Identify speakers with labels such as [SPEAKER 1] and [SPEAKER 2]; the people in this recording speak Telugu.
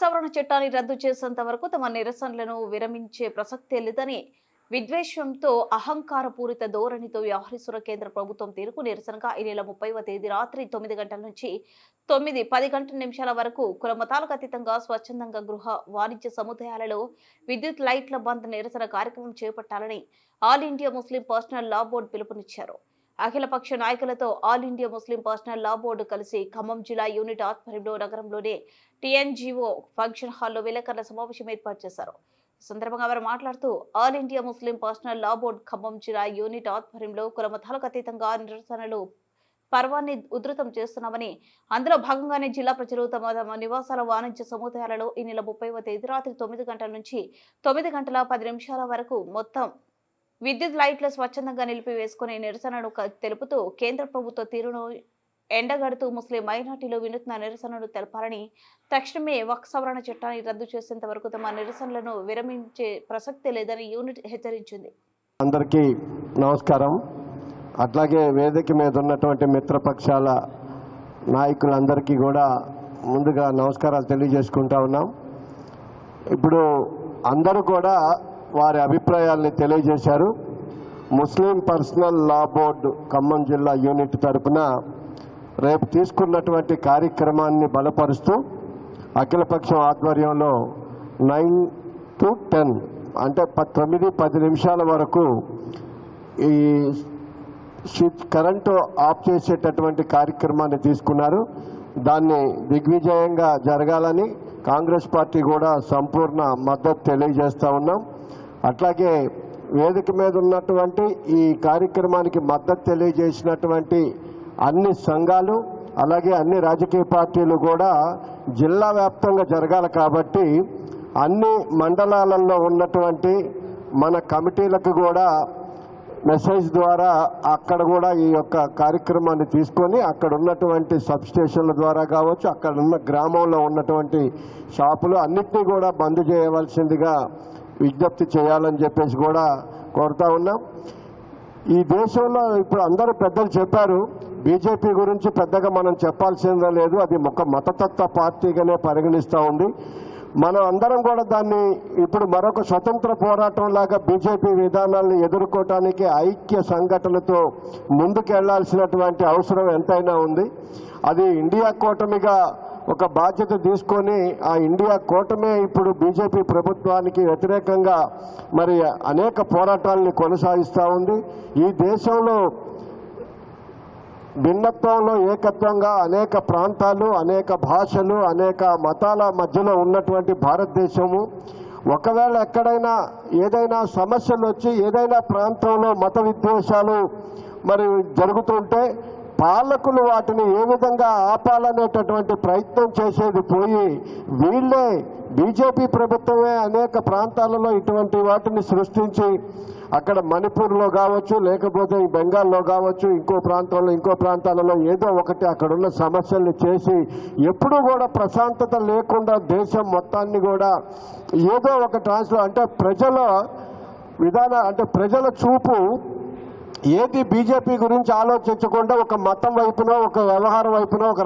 [SPEAKER 1] సవరణ చట్టాన్ని రద్దు చేసేంత వరకు తమ నిరసనలను విరమించే ప్రసక్తే లేదని విద్వేషంతో అహంకారపూరిత ధోరణితో వ్యవహరిస్తున్న కేంద్ర ప్రభుత్వం తీరుకు నిరసనగా ఈ నెల ముప్పైవ తేదీ రాత్రి తొమ్మిది గంటల నుంచి తొమ్మిది పది గంటల నిమిషాల వరకు కులమతాలకు అతీతంగా స్వచ్ఛందంగా గృహ వాణిజ్య సముదాయాలలో విద్యుత్ లైట్ల బంద్ నిరసన కార్యక్రమం చేపట్టాలని All India Muslim Personal Law Board పిలుపునిచ్చారు. అఖిలపక్ష నాయకులతో All India Muslim Personal Law Board కలిసి ఖమ్మం జిల్లా యూనిట్ ఆధ్వర్యంలో నగరంలోని టీఎన్జీఓ ఫంక్షన్ హాల్లో విలేకరుల సమావేశం ఏర్పాటు చేశారు. సందర్భంగా వారు మాట్లాడుతూ All India Muslim Personal Law Board Khammam జిల్లా యూనిట్ ఆధ్వర్యంలో కులమతాలకు అతీతంగా నిరసనలు పర్వాన్ని ఉధృతం చేస్తున్నామని అందులో భాగంగానే జిల్లా ప్రజలు తమ తమ నివాసాల వాణిజ్య సముదాయాలలో ఈ నెల ముప్పైవ తేదీ రాత్రి తొమ్మిది గంటల నుంచి తొమ్మిది గంటల పది నిమిషాల వరకు మొత్తం విద్యుత్ లైట్లు స్వచ్ఛందంగా నిలిపివేసుకునే నిరసనను తెలుపుతూ కేంద్ర ప్రభుత్వ తీరును ఎండగడుతూ ముస్లిం మైనార్టీలు వినూత్న నిరసనలు తెలపాలని తక్షణమే వక్ సవరణ చట్టాన్ని రద్దు చేసేంత వరకు తమ నిరసనలను విరమించే ప్రసక్తి లేదని యూనిట్ హెచ్చరించింది.
[SPEAKER 2] అందరికీ నమస్కారం. అట్లాగే వేదిక మీద ఉన్నటువంటి మిత్రపక్షాల నాయకులందరికీ కూడా ముందుగా నమస్కారాలు తెలియజేసుకుంటా ఉన్నాం. ఇప్పుడు అందరూ కూడా వారి అభిప్రాయాల్ని తెలియజేశారు. Muslim Personal Law Board Khammam జిల్లా యూనిట్ తరపున రేపు తీసుకున్నటువంటి కార్యక్రమాన్ని బలపరుస్తూ అఖిలపక్షం ఆధ్వర్యంలో నైన్ టు టెన్ అంటే ప- తొమ్మిది పది నిమిషాల వరకు ఈ స్విచ్ కరెంటు ఆఫ్ చేసేటటువంటి కార్యక్రమాన్ని తీసుకున్నారు. దాన్ని దిగ్విజయంగా జరగాలని కాంగ్రెస్ పార్టీ కూడా సంపూర్ణ మద్దతు తెలియజేస్తూ ఉన్నాం. అట్లాగే వేదిక మీద ఉన్నటువంటి ఈ కార్యక్రమానికి మద్దతు తెలియజేసినటువంటి అన్ని సంఘాలు అలాగే అన్ని రాజకీయ పార్టీలు కూడా జిల్లా వ్యాప్తంగా జరగాలి కాబట్టి అన్ని మండలాలలో ఉన్నటువంటి మన కమిటీలకు కూడా మెసేజ్ ద్వారా అక్కడ కూడా ఈ యొక్క కార్యక్రమాన్ని తీసుకొని అక్కడ ఉన్నటువంటి సబ్ స్టేషన్ల ద్వారా కావచ్చు అక్కడ ఉన్న గ్రామంలో ఉన్నటువంటి షాపులు అన్నిటినీ కూడా బంద్ చేయవలసిందిగా విజ్ఞప్తి చేయాలని చెప్పేసి కూడా కోరుతా ఉన్నాం. ఈ దేశంలో ఇప్పుడు అందరూ పెద్దలు చెప్పారు బీజేపీ గురించి పెద్దగా మనం చెప్పాల్సిందే లేదు అది ఒక మతతత్వ పార్టీగానే పరిగణిస్తూ ఉంది. మనం అందరం కూడా దాన్ని ఇప్పుడు మరొక స్వతంత్ర పోరాటం లాగా బీజేపీ విధానాలను ఎదుర్కోవటానికి ఐక్య సంఘటనతో ముందుకెళ్ళాల్సినటువంటి అవసరం ఎంతైనా ఉంది. అది ఇండియా కూటమిగా ఒక బాధ్యత తీసుకొని ఆ ఇండియా కూటమే ఇప్పుడు బీజేపీ ప్రభుత్వానికి వ్యతిరేకంగా మరి అనేక పోరాటాలని కొనసాగిస్తూ ఉంది. ఈ దేశంలో భిన్నత్వంలో ఏకత్వంగా అనేక ప్రాంతాలు అనేక భాషలు అనేక మతాల మధ్యలో ఉన్నటువంటి భారతదేశము. ఒకవేళ ఎక్కడైనా ఏదైనా సమస్యలు వచ్చి ఏదైనా ప్రాంతంలో మత విద్వేషాలు మరి జరుగుతుంటే పాలకులు వాటిని ఏ విధంగా ఆపాలనేటటువంటి ప్రయత్నం చేసేది పోయి వీళ్ళే బీజేపీ ప్రభుత్వమే అనేక ప్రాంతాలలో ఇటువంటి వాటిని సృష్టించి అక్కడ మణిపూర్లో కావచ్చు లేకపోతే ఈ బెంగాల్లో కావచ్చు ఇంకో ప్రాంతంలో ఇంకో ప్రాంతాలలో ఏదో ఒకటి అక్కడ ఉన్న సమస్యల్ని చేసి ఎప్పుడూ కూడా ప్రశాంతత లేకుండా దేశం మొత్తాన్ని కూడా ఏదో ఒక ట్రాన్స్లో అంటే ప్రజల విధాన అంటే ప్రజల చూపు ఏది బీజేపీ గురించి ఆలోచించకుండా ఒక మతం వైపునో ఒక వ్యవహారం వైపునో ఒక